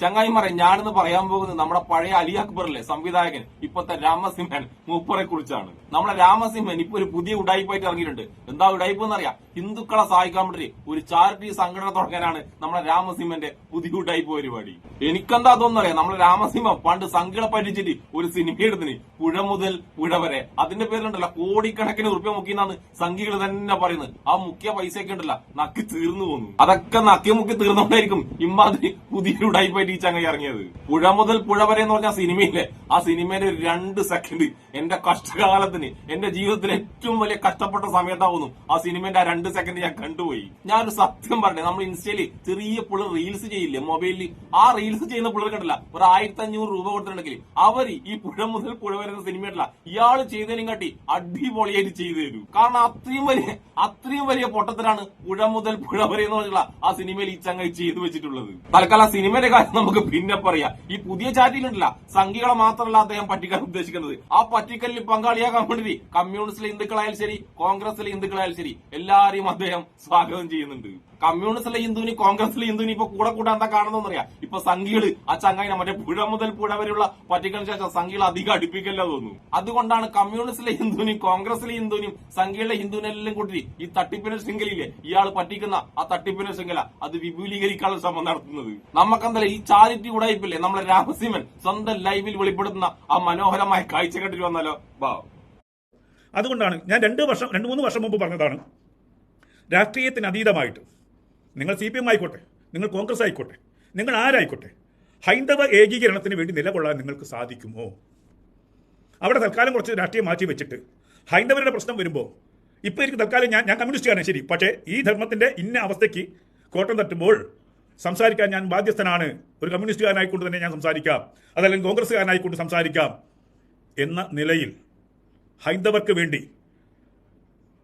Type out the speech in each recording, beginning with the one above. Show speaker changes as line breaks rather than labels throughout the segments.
ചങ്ങായിമാരെ ഞാനെന്ന് പറയാൻ പോകുന്നത് നമ്മുടെ പഴയ അലി അക്ബറിലെ സംവിധായകൻ ഇപ്പോഴത്തെ രാമസിംഹൻ മൂപ്പറെ കുറിച്ചാണ്. നമ്മുടെ രാമസിംഹൻ ഇപ്പൊ ഒരു പുതിയ ഉടായ്പായിട്ട് ഇറങ്ങിയിട്ടുണ്ട്. എന്താ ഉടായ്പ എന്നറിയാം? ഹിന്ദുക്കളെ സഹായിക്കാൻ വേണ്ടി ഒരു ചാരിറ്റി സംഘടന തുടങ്ങാനാണ് നമ്മുടെ രാമസിംഹന്റെ പുതിയ ഉടായ്പ പരിപാടി. എനിക്കെന്താ തോന്നുന്നറിയാം നമ്മുടെ രാമസിംഹം പണ്ട് സംഘടന പറ്റിച്ചിട്ട് ഒരു സിനിമ എടുത്തിന്. പുഴ മുതൽ പുഴ വരെ. അതിന്റെ പേരിലുണ്ടല്ലോ കോടിക്കണക്കിന് ഉറുപ്പ്യ മുക്കിന്നാണ് സംഘികൾ തന്നെ പറയുന്നത്. ആ മുഖ്യ പൈസയൊക്കെ ഉണ്ടല്ലോ നക്കി തീർന്നു പോകുന്നു അതൊക്കെ നക്കി മുക്കി തീർന്നുകൊണ്ടായിരിക്കും ഇമ്മാതിരി പുതിയ ഉടായ്പായിട്ട് ഈ ചങ്ങ ഇറങ്ങിയത്. പുഴ മുതൽ പുഴ വരെ എന്ന് പറഞ്ഞ സിനിമയിലെ ആ സിനിമയിലെ രണ്ട് സെക്കൻഡ് എന്റെ കഷ്ടകാലത്തിന് എന്റെ ജീവിതത്തിൽ ഏറ്റവും വലിയ കഷ്ടപ്പെട്ട സമയത്താവുന്നു. ആ സിനിമയുടെ ആ രണ്ട് സെക്കൻഡ് ഞാൻ കണ്ടുപോയി. ഞാനൊരു സത്യം പറഞ്ഞേ നമ്മൾ ഇൻസ്റ്റയിൽ ചെറിയ പുള്ളർ റീൽസ് ചെയ്യില്ലേ മൊബൈലിൽ ആ റീൽസ് ചെയ്യുന്ന പുള്ളർ കണ്ടില്ല ഒരു ആയിരത്തി അഞ്ഞൂറ് രൂപ കൊടുത്തിട്ടുണ്ടെങ്കിൽ അവർ ഈ പുഴ മുതൽ പുഴ വരെ സിനിമ സിനിമയല്ല ഇയാൾ ചെയ്തതിനും കാട്ടി അടിപൊളിയായിട്ട് ചെയ്തു തരും. കാരണം അത്രയും വലിയ അത്രയും വലിയ പൊട്ടത്തിലാണ് പുഴ മുതൽ പുഴ വരെ എന്ന് പറഞ്ഞുള്ള ആ സിനിമയിൽ ഈ ചങ്ങായി ചെയ്തു വെച്ചിട്ടുള്ളത്. തൽക്കാലം ആ സിനിമയുടെ കാര്യം നമുക്ക് പിന്നെ പറയാം. ഈ പുതിയ ചാറ്റിലുണ്ടല്ല സംഘികളെ മാത്രമല്ല അദ്ദേഹം പറ്റിക്കാൻ ഉദ്ദേശിക്കുന്നത്. ആ പറ്റിക്കലിൽ പങ്കാളിയാകാൻ വേണ്ടി കമ്മ്യൂണിസ്റ്റിലെ ഹിന്ദുക്കളായാലും ശരി കോൺഗ്രസിലെ ഹിന്ദുക്കളായാലും ശരി എല്ലാരെയും അദ്ദേഹം സ്വാഗതം ചെയ്യുന്നുണ്ട്. കമ്മ്യൂണിസ്റ്റിലെ ഹിന്ദുവിന് കോൺഗ്രസിലെ ഹിന്ദുവിന് ഇപ്പൊ കൂടെ കൂടെ എന്താ കാണുന്നറിയാം ഇപ്പൊ സംഘികൾ ആ ചങ്ങായിനെ മറ്റേ പുഴ മുതൽ പുഴ വരെയുള്ള പറ്റിക്കലിന് ശേഷം സംഘികൾ അധികം അടുപ്പിക്കല്ല തോന്നുന്നു. അതുകൊണ്ടാണ് കമ്മ്യൂണിസ്റ്റിലെ ഹിന്ദുവിനും കോൺഗ്രസിലെ ഹിന്ദുവിനും സംഘികളുടെ ഹിന്ദുവിനെല്ലാം കൂട്ടി ഈ തട്ടിപ്പിന്റെ ശൃംഖലയില്ലേ? ഇയാൾ പറ്റിക്കുന്ന ആ തട്ടിപ്പിന്റെ ശൃംഖല അത് വിപുലീകരിക്കാനുള്ള ശ്രമം നടത്തുന്നത്. നമുക്കെന്തായാലും ഈ ചാരിറ്റി ഉടായിപ്പില്ലേ നമ്മളെ രാമസിംഹൻ സ്വന്തം ലൈവിൽ വെളിപ്പെടുത്തുന്ന ആ മനോഹരമായ കാഴ്ച കണ്ടിട്ട് വന്നാലോ? വാ.
അതുകൊണ്ടാണ് ഞാൻ രണ്ട് വർഷം രണ്ട് മൂന്ന് വർഷം മുമ്പ് പറഞ്ഞതാണ്. രാഷ്ട്രീയത്തിന് അതീതമായിട്ട് നിങ്ങൾ സി പി എം ആയിക്കോട്ടെ നിങ്ങൾ കോൺഗ്രസ് ആയിക്കോട്ടെ നിങ്ങൾ ആരായിക്കോട്ടെ ഹൈന്ദവ ഏകീകരണത്തിന് വേണ്ടി നിലകൊള്ളാൻ നിങ്ങൾക്ക് സാധിക്കുമോ? അവിടെ തൽക്കാലം കുറച്ച് രാഷ്ട്രീയം മാറ്റി വെച്ചിട്ട് ഹൈന്ദവരുടെ പ്രശ്നം വരുമ്പോൾ ഇപ്പോൾ എനിക്ക് തൽക്കാലം ഞാൻ ഞാൻ കമ്മ്യൂണിസ്റ്റുകാരൻ ശരി. പക്ഷേ ഈ ധർമ്മത്തിന്റെ ഇന്ന അവസ്ഥയ്ക്ക് കോട്ടം തട്ടുമ്പോൾ സംസാരിക്കാൻ ഞാൻ ബാധ്യസ്ഥനാണ്. ഒരു കമ്മ്യൂണിസ്റ്റുകാരനായിക്കൊണ്ട് തന്നെ ഞാൻ സംസാരിക്കാം. അതല്ലെങ്കിൽ കോൺഗ്രസ്സുകാരനായിക്കൊണ്ട് സംസാരിക്കാം. എന്ന നിലയിൽ ഹൈന്ദവർക്ക് വേണ്ടി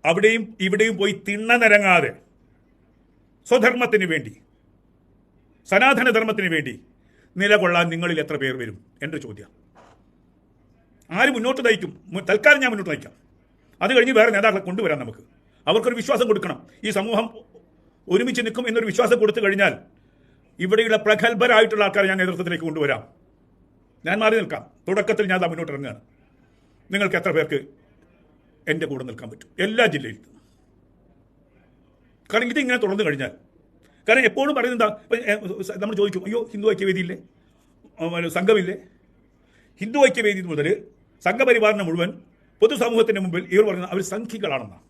അവിടെയും ഇവിടെയും പോയി തിണ്ണ നിരങ്ങാതെ സ്വധർമ്മത്തിന് വേണ്ടി സനാതനധർമ്മത്തിന് വേണ്ടി നിലകൊള്ളാൻ നിങ്ങളിൽ എത്ര പേർ വരും? എന്റെ ചോദ്യം. ആര് മുന്നോട്ട് നയിക്കും? തൽക്കാലം ഞാൻ മുന്നോട്ട് നയിക്കാം. അത് കഴിഞ്ഞ് വേറെ നേതാക്കളെ കൊണ്ടുവരാം നമുക്ക്. അവർക്കൊരു വിശ്വാസം കൊടുക്കണം. ഈ സമൂഹം ഒരുമിച്ച് നിൽക്കും എന്നൊരു വിശ്വാസം കൊടുത്തു കഴിഞ്ഞാൽ ഇവിടെയുള്ള പ്രഗത്ഭരായിട്ടുള്ള ആൾക്കാരെ ഞാൻ നേതൃത്വത്തിലേക്ക് കൊണ്ടുവരാം. ഞാൻ മാറി നിൽക്കാം. തുടക്കത്തിൽ ഞാൻ മുന്നോട്ട് ഇറങ്ങുകയാണ്. നിങ്ങൾക്ക് എത്ര പേർക്ക് എന്റെ കൂടെ നിൽക്കാൻ പറ്റും? എല്ലാ ജില്ലയിലും. കാരണം ഇതിങ്ങനെ തുടർന്ന് കഴിഞ്ഞാൽ കാരണം എപ്പോഴും പറയുന്നത് എന്താ നമ്മൾ ചോദിക്കും അയ്യോ ഹിന്ദു ഐക്യവേദിയില്ലേ? സംഘമില്ലേ? ഹിന്ദു ഐക്യവേദി മുതൽ സംഘപരിവാറിന് മുഴുവൻ പൊതുസമൂഹത്തിന് മുമ്പിൽ ഇവർ പറയുന്നത് അവർ സംഘികളാണെന്നാണ്.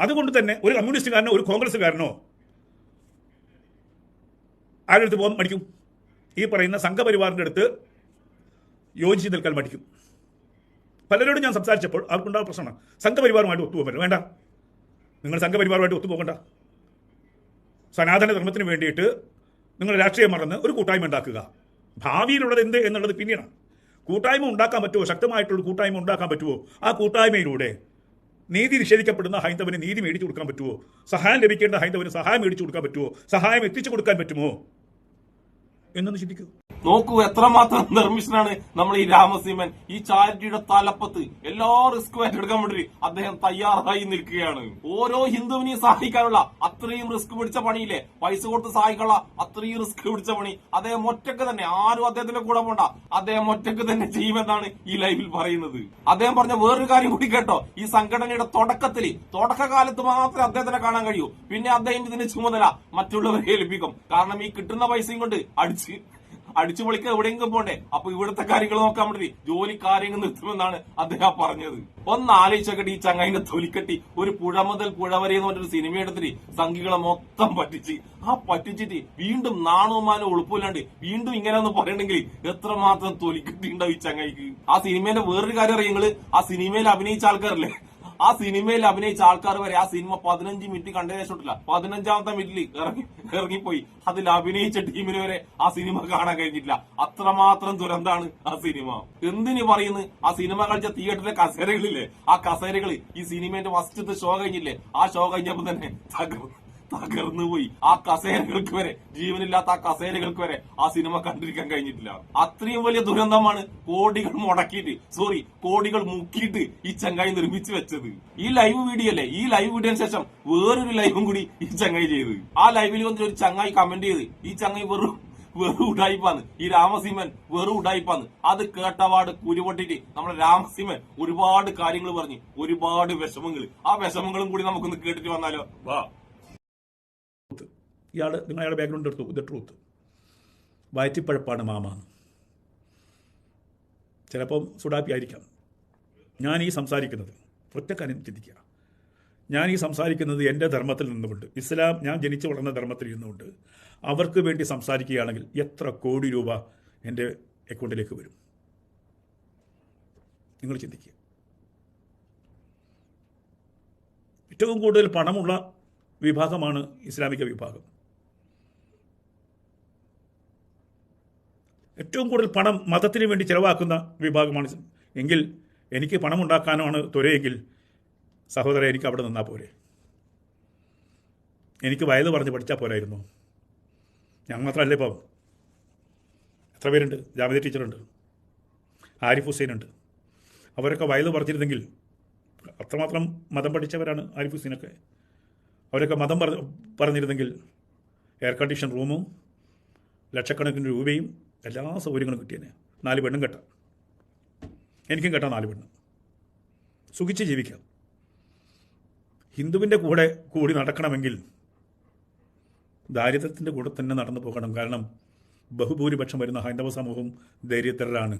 അതുകൊണ്ട് തന്നെ ഒരു കമ്മ്യൂണിസ്റ്റുകാരനോ ഒരു കോൺഗ്രസ്സുകാരനോ ആരുടെ അടുത്ത് പോകാൻ മടിക്കും. ഈ പറയുന്ന സംഘപരിവാറിന്റെ അടുത്ത് യോജിച്ച് നിൽക്കാൻ മടിക്കും. പലരോടും ഞാൻ സംസാരിച്ചപ്പോൾ അവർക്കുണ്ടാവും പ്രശ്നമാണ്. സംഘപരിവാറുമായിട്ട് ഒത്തുപോകാൻ വേണ്ട. നിങ്ങൾ സംഘപരിവാറുമായിട്ട് ഒത്തുപോകണ്ട സനാതന ധർമ്മത്തിന് വേണ്ടിയിട്ട് നിങ്ങൾ രാഷ്ട്രീയം മറന്ന് ഒരു കൂട്ടായ്മ ഉണ്ടാക്കുക. ഭാവിയിലുള്ളത് എന്ത് എന്നുള്ളത് പിന്നീടാണ്. കൂട്ടായ്മ ഉണ്ടാക്കാൻ പറ്റുമോ? ശക്തമായിട്ടുള്ള കൂട്ടായ്മ ഉണ്ടാക്കാൻ പറ്റുമോ? ആ കൂട്ടായ്മയിലൂടെ നീതി നിഷേധിക്കപ്പെടുന്ന ഹൈന്ദവന് നീതി മേടിച്ചു കൊടുക്കാൻ പറ്റുമോ? സഹായം ലഭിക്കേണ്ട ഹൈന്ദവന് സഹായം മേടിച്ചു കൊടുക്കാൻ പറ്റുമോ? സഹായം എത്തിച്ചു കൊടുക്കാൻ പറ്റുമോ? എന്നൊന്ന് ചിന്തിക്കൂ.
നോക്കൂ എത്രമാത്രം നിർമ്മിഷനാണ് നമ്മൾ ഈ രാമസീമൻ ഈ ചാരിറ്റിയുടെ തലപ്പത്ത് എല്ലാ റിസ്കും ഏറ്റെടുക്കാൻ വേണ്ടി അദ്ദേഹം തയ്യാറായി നിൽക്കുകയാണ്. ഓരോ ഹിന്ദുവിനെയും സഹായിക്കാനുള്ള അത്രയും റിസ്ക് പിടിച്ച പണിയില്ലേ? പൈസ കൊടുത്ത് സഹായിക്കാനുള്ള അത്രയും റിസ്ക് പിടിച്ച പണി. അദ്ദേഹം ഒറ്റയ്ക്ക് തന്നെ ആരും അദ്ദേഹത്തിന്റെ കൂടെ പോണ്ട. അദ്ദേഹം ഒറ്റയ്ക്ക് തന്നെ ചെയ്യുമെന്നാണ് ഈ ലൈവിൽ പറയുന്നത്. അദ്ദേഹം പറഞ്ഞ വേറൊരു കാര്യം കൂടി കേട്ടോ. ഈ സംഘടനയുടെ തുടക്കത്തിൽ തുടക്കകാലത്ത് മാത്രമേ അദ്ദേഹത്തിനെ കാണാൻ കഴിയൂ. പിന്നെ അദ്ദേഹം ഇതിന്റെ ചുമതല മറ്റുള്ളവരെ ഏൽപ്പിക്കും. കാരണം ഈ കിട്ടുന്ന പൈസയും കൊണ്ട് അടിച്ച് അടിച്ചു പൊളിക്കാൻ എവിടെയെങ്കിലും പോണ്ടേ? അപ്പൊ ഇവിടുത്തെ കാര്യങ്ങൾ നോക്കാൻ വേണ്ടി ജോലി കാര്യങ്ങൾ നിർത്തുമെന്നാണ് അദ്ദേഹം പറഞ്ഞത്. ഒന്ന് ആലോചിച്ചൊക്കെ ഈ ചങ്ങായിന്റെ തൊലിക്കെട്ടി ഒരു പുഴ മുതൽ പുഴ വരെ എന്ന് പറഞ്ഞൊരു സിനിമ എടുത്തിട്ട് സംഘികളെ മൊത്തം പറ്റിച്ച് ആ പറ്റിച്ചിട്ട് വീണ്ടും നാണവും ഒളിപ്പില്ലാണ്ട് വീണ്ടും ഇങ്ങനെ ഒന്ന് പറയണെങ്കിൽ എത്രമാത്രം തൊലിക്കെട്ടി ഉണ്ടാവും ഈ ചങ്ങായിക്ക്? ആ സിനിമയിലെ വേറൊരു കാര്യം അറിയങ്ങൾ ആ സിനിമയിൽ അഭിനയിച്ച ആൾക്കാരല്ലേ? ആ സിനിമയിൽ അഭിനയിച്ച ആൾക്കാർ വരെ ആ സിനിമ പതിനഞ്ച് മിനിറ്റ് കണ്ടതിനെ ശേഷമില്ല പതിനഞ്ചാമത്തെ മിനിറ്റിൽ ഇറങ്ങി ഇറങ്ങിപ്പോയി. അതിൽ അഭിനയിച്ച ടീമിന് വരെ ആ സിനിമ കാണാൻ കഴിഞ്ഞിട്ടില്ല. അത്രമാത്രം ദുരന്താണ് ആ സിനിമ. എന്തിനു പറയുന്നു? ആ സിനിമ കളിച്ച തിയേറ്ററിലെ കസേരകളില്ലേ? ആ കസേരകൾ ഈ സിനിമേന്റെ ഫസ്റ്റത്തെ ഷോ കഴിഞ്ഞില്ലേ? ആ ഷോ കഴിഞ്ഞപ്പോ തന്നെ തകർന്നു പോയി ആ കസേരകൾക്ക് വരെ ജീവനില്ലാത്ത ആ കസേരകൾക്ക് വരെ ആ സിനിമ കണ്ടിരിക്കാൻ കഴിഞ്ഞിട്ടില്ല. അത്രയും വലിയ ദുരന്തമാണ് കോടികൾ മുടക്കിയിട്ട് സോറി കോടികൾ മുക്കിയിട്ട് ഈ ചങ്ങായി നിർമ്മിച്ചു വെച്ചത്. ഈ ലൈവ് വീഡിയോ അല്ലേ? ഈ ലൈവ് വീഡിയോന് ശേഷം വേറൊരു ലൈവും കൂടി ഈ ചങ്ങായി ചെയ്ത്. ആ ലൈവിൽ വന്നിട്ട് ഒരു ചങ്ങായി കമന്റ് ചെയ്ത് ഈ ചങ്ങായി വെറും വെറു ഉടായിപ്പാന്ന്. ഈ രാമസിംഹൻ വെറു ഉടായിപ്പാന്ന്. അത് കേട്ടപാട് കുരുപൊട്ടിട്ട് നമ്മുടെ രാമസിംഹൻ ഒരുപാട് കാര്യങ്ങൾ പറഞ്ഞ് ഒരുപാട് വിഷമങ്ങൾ ആ വിഷമങ്ങളും കൂടി നമുക്കൊന്ന് കേട്ടിട്ട് വന്നാലോ? വാ.
ഇയാൾ നിങ്ങൾ അയാളുടെ ബാക്ക്ഗ്രൗണ്ട് എടുത്തു. ദ ട്രൂത്ത് വയറ്റിപ്പഴപ്പാണ് മാമ. ചിലപ്പം സുഡാപ്പി ആയിരിക്കാം. ഞാൻ ഈ സംസാരിക്കുന്നത് ഒറ്റ കാര്യം ചിന്തിക്കുക. ഞാൻ ഈ സംസാരിക്കുന്നത് എന്റെ ധർമ്മത്തിൽ നിന്നുകൊണ്ട്. ഇസ്ലാം ഞാൻ ജനിച്ചു വളർന്ന ധർമ്മത്തിൽ നിന്നുകൊണ്ട് അവർക്ക് വേണ്ടി സംസാരിക്കുകയാണെങ്കിൽ എത്ര കോടി രൂപ എന്റെ അക്കൗണ്ടിലേക്ക് വരും. നിങ്ങൾ ചിന്തിക്കുക. ഏറ്റവും കൂടുതൽ പണമുള്ള വിഭാഗമാണ് ഇസ്ലാമിക വിഭാഗം. ഏറ്റവും കൂടുതൽ പണം മതത്തിന് വേണ്ടി ചിലവാക്കുന്ന വിഭാഗമാണ് എങ്കിൽ എനിക്ക് പണമുണ്ടാക്കാനാണ് ത്വരയെങ്കിൽ സഹോദരൻ എനിക്ക് അവിടെ നിന്നാൽ പോരെ. എനിക്ക് വയത് പറഞ്ഞ് പഠിച്ചാൽ പോരായിരുന്നു. ഞാൻ മാത്രമല്ലേ ഇപ്പം. എത്ര പേരുണ്ട്? ജാമ്യ ടീച്ചറുണ്ട്. ആരിഫ് ഹുസൈൻ ഉണ്ട് അവരൊക്കെ വയത് പറഞ്ഞിരുന്നെങ്കിൽ അത്രമാത്രം മതം പഠിച്ചവരാണ് ആരിഫ് ഹുസൈനൊക്കെ. അവരൊക്കെ മതം പറ പറഞ്ഞിരുന്നെങ്കിൽ എയർ കണ്ടീഷൻ റൂമും ലക്ഷക്കണക്കിന് രൂപയും എല്ലാ സൗകര്യങ്ങളും കിട്ടിയതിനെ നാല് പെണ്ണും കെട്ട. എനിക്കും കെട്ടാം നാല് പെണ്ണ്. സുഖിച്ച് ജീവിക്കാം. ഹിന്ദുവിന്റെ കൂടെ കൂടി നടക്കണമെങ്കിൽ ദാരിദ്ര്യത്തിന്റെ കൂടെ തന്നെ നടന്നു പോകണം. കാരണം ബഹുഭൂരിപക്ഷം വരുന്ന ഹൈന്ദവ സമൂഹം ദരിദ്രരാണ്.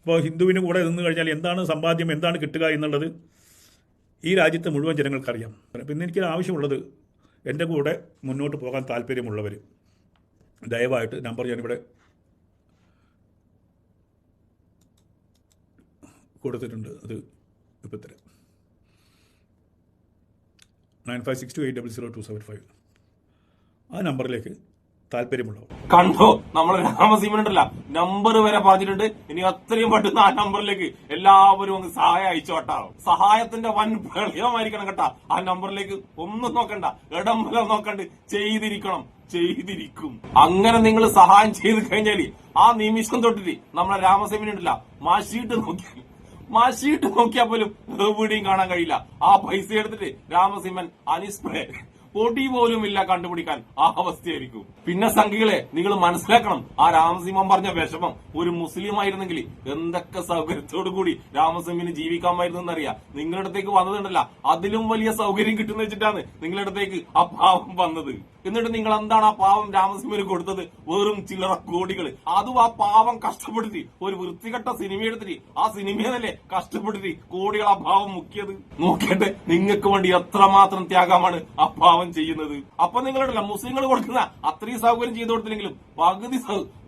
അപ്പോൾ ഹിന്ദുവിന് കൂടെ നിന്ന് കഴിഞ്ഞാൽ എന്താണ് സമ്പാദ്യം എന്താണ് കിട്ടുക എന്നുള്ളത് ഈ രാജ്യത്തെ മുഴുവൻ ജനങ്ങൾക്കറിയാം. പിന്നെ എനിക്ക് ആവശ്യമുള്ളത് എന്റെ കൂടെ മുന്നോട്ട് പോകാൻ താല്പര്യമുള്ളവർ ദയവായിട്ട് നമ്പർ ഞാനിവിടെ കൊടുത്തിട്ടുണ്ട്. അത് ഇപ്പം തരാം nine five six two eight double zero two seven five ആ നമ്പറിലേക്ക് താല്പര്യമുള്ളവർ.
കണ്ടോ? നമ്മളെ രാമസിംഹൻ നമ്പർ വരെ പറഞ്ഞിട്ടുണ്ട്. ഇനി അത്രയും പെട്ടെന്ന് ആ നമ്പറിലേക്ക് എല്ലാവരും ഒന്ന് സഹായം അയച്ചോട്ടാ സഹായത്തിന്റെ വൻ പ്രളയമായിരിക്കണം കേട്ടാ. ആ നമ്പറിലേക്ക് ഒന്നും നോക്കണ്ട. ഇടം വല്ലതും നോക്കണ്ട്. ചെയ്തിരിക്കണം. ചെയ്തിരിക്കും. അങ്ങനെ നിങ്ങൾ സഹായം ചെയ്ത് കഴിഞ്ഞാൽ ആ നിമിഷം തൊട്ടിട്ട് നമ്മളെ രാമസിംഹൻ ഉണ്ടല്ല മാശീട്ട് മാശീട്ട് നോക്കിയാൽ പോലും എവിടെയും കാണാൻ കഴിയില്ല. ആ പൈസ എടുത്തിട്ട് രാമസിംഹൻ അനിസ്പ്രേ പൊടി പോലും ഇല്ല കണ്ടുപിടിക്കാൻ ആ അവസ്ഥയായിരിക്കും. പിന്നെ സംഘികളെ നിങ്ങൾ മനസ്സിലാക്കണം ആ രാമസിംഹം പറഞ്ഞ വിഷമം ഒരു മുസ്ലിം ആയിരുന്നെങ്കിൽ എന്തൊക്കെ സൗകര്യത്തോടു കൂടി രാമസിംഹിന് ജീവിക്കാമായിരുന്നു എന്നറിയാം. നിങ്ങളുടെ അടുത്തേക്ക് വന്നതുണ്ടല്ല അതിലും വലിയ സൗകര്യം കിട്ടുന്ന വെച്ചിട്ടാണ് നിങ്ങളുടെ അടുത്തേക്ക് ആ പാവം വന്നത്. എന്നിട്ട് നിങ്ങൾ എന്താണ് ആ പാവം രാമസിംഹന് കൊടുത്തത്? വെറും ചില്ലറ കോടികൾ അതും ആ പാവം കഷ്ടപ്പെടുത്തി ഒരു വൃത്തികെട്ട സിനിമ എടുത്തിട്ട്. ആ സിനിമയെന്നല്ലേ കഷ്ടപ്പെടുത്തി കോടികൾ ആ പാവം മുക്കിയത്. നോക്കട്ടെ നിങ്ങൾക്ക് വേണ്ടി എത്രമാത്രം ത്യാഗമാണ് ആ പാവം ചെയ്യുന്നത്. അപ്പൊ നിങ്ങളുണ്ടല്ല മുസ്ലിങ്ങൾ കൊടുക്കുന്ന അത്രയും സൗകര്യം ചെയ്തു കൊടുത്തില്ലെങ്കിലും പകുതി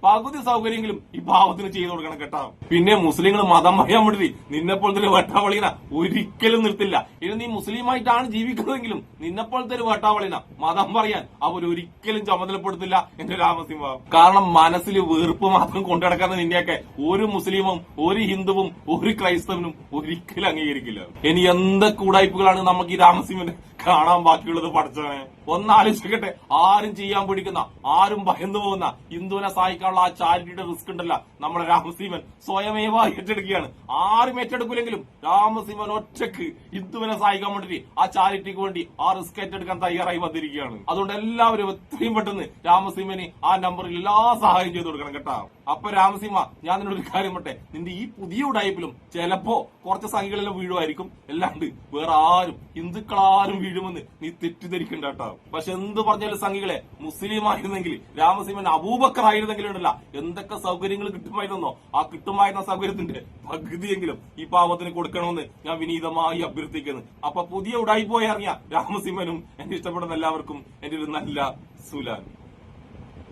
പകുതി സൗകര്യങ്ങളും ഈ ഭാവത്തിന് ചെയ്തു കൊടുക്കണം കേട്ടോ. പിന്നെ മുസ്ലിങ്ങൾ മതം പറയാൻ വേണ്ടി നിന്നെപ്പോലത്തെ ഒരു വട്ടാവളിന ഒരിക്കലും നിർത്തില്ല. ഇനി നീ മുസ്ലിമായിട്ടാണ് ജീവിക്കുന്നതെങ്കിലും നിന്നെപ്പോലത്തെ ഒരു വട്ടാവളിന മതം പറയാൻ അവർ ഒരിക്കലും ചുമതലപ്പെടുത്തില്ല എന്റെ രാമസിംഹ കാരണം മനസ്സിൽ വെറുപ്പ് മാത്രം കൊണ്ടുനടക്കുന്ന നിന്നെയൊക്കെ ഒരു മുസ്ലിമും ഒരു ഹിന്ദുവും ഒരു ക്രൈസ്തവനും ഒരിക്കലും അംഗീകരിക്കില്ല. ഇനി എന്തൊക്കെ ഉടായ്പകളാണ് നമുക്ക് ഈ രാമസിംഹന് കാണാൻ ബാക്കിയുള്ളത് പഠിച്ചവനെ. ഒന്നാലോചിക്കട്ടെ ആരും ചെയ്യാൻ പിടിക്കുന്ന ആരും ഭയന്നു പോകുന്ന ഹിന്ദുവിനെ സഹായിക്കാനുള്ള ആ ചാരിറ്റിയുടെ റിസ്ക് ഉണ്ടല്ല. നമ്മുടെ രാമസീമൻ സ്വയമേവ ഏറ്റെടുക്കുകയാണ്. ആരും ഏറ്റെടുക്കില്ലെങ്കിലും രാമസീമൻ ഒറ്റയ്ക്ക് ഹിന്ദുവിനെ സഹായിക്കാൻ വേണ്ടി ആ ചാരിറ്റിക്ക് വേണ്ടി ആ റിസ്ക് ഏറ്റെടുക്കാൻ തയ്യാറായി വന്നിരിക്കുകയാണ്. അതുകൊണ്ട് എല്ലാവരും എത്രയും പെട്ടെന്ന് രാമസീമന് ആ നമ്പറിൽ എല്ലാ സഹായം ചെയ്തു കൊടുക്കണം കേട്ടോ. അപ്പൊ രാമസിംഹ ഞാൻ നിന്നോട് ഒരു കാര്യം പറട്ടെ നിന്റെ ഈ പുതിയ ഉടായ്പിലും ചിലപ്പോ കുറച്ച് സംഖ്യകളെല്ലാം വീഴുമായിരിക്കും. അല്ലാണ്ട് വേറെ ആരും ഹിന്ദുക്കളാരും വീഴുമെന്ന് നീ തെറ്റിദ്ധരിക്കണ്ട കേട്ടോ. പക്ഷെ എന്ത് പറഞ്ഞാലും സംഖ്യകളെ മുസ്ലിം ആയിരുന്നെങ്കിൽ രാമസിംഹൻ അബൂബക്കർ ആയിരുന്നെങ്കിലും ഉണ്ടല്ല. എന്തൊക്കെ സൗകര്യങ്ങൾ കിട്ടുമായിരുന്നോ? ആ കിട്ടുമായിരുന്ന സൗകര്യത്തിന്റെ പകുതിയെങ്കിലും ഈ പാവത്തിന് കൊടുക്കണമെന്ന് ഞാൻ വിനീതമായി അഭ്യർത്ഥിക്കുന്നു. അപ്പൊ പുതിയ ഉടായ്പോയി ഇറങ്ങിയ രാമസിംഹനും എന്നെ ഇഷ്ടപ്പെടുന്ന എല്ലാവർക്കും എന്റെ ഒരു നല്ല സുലാൻ.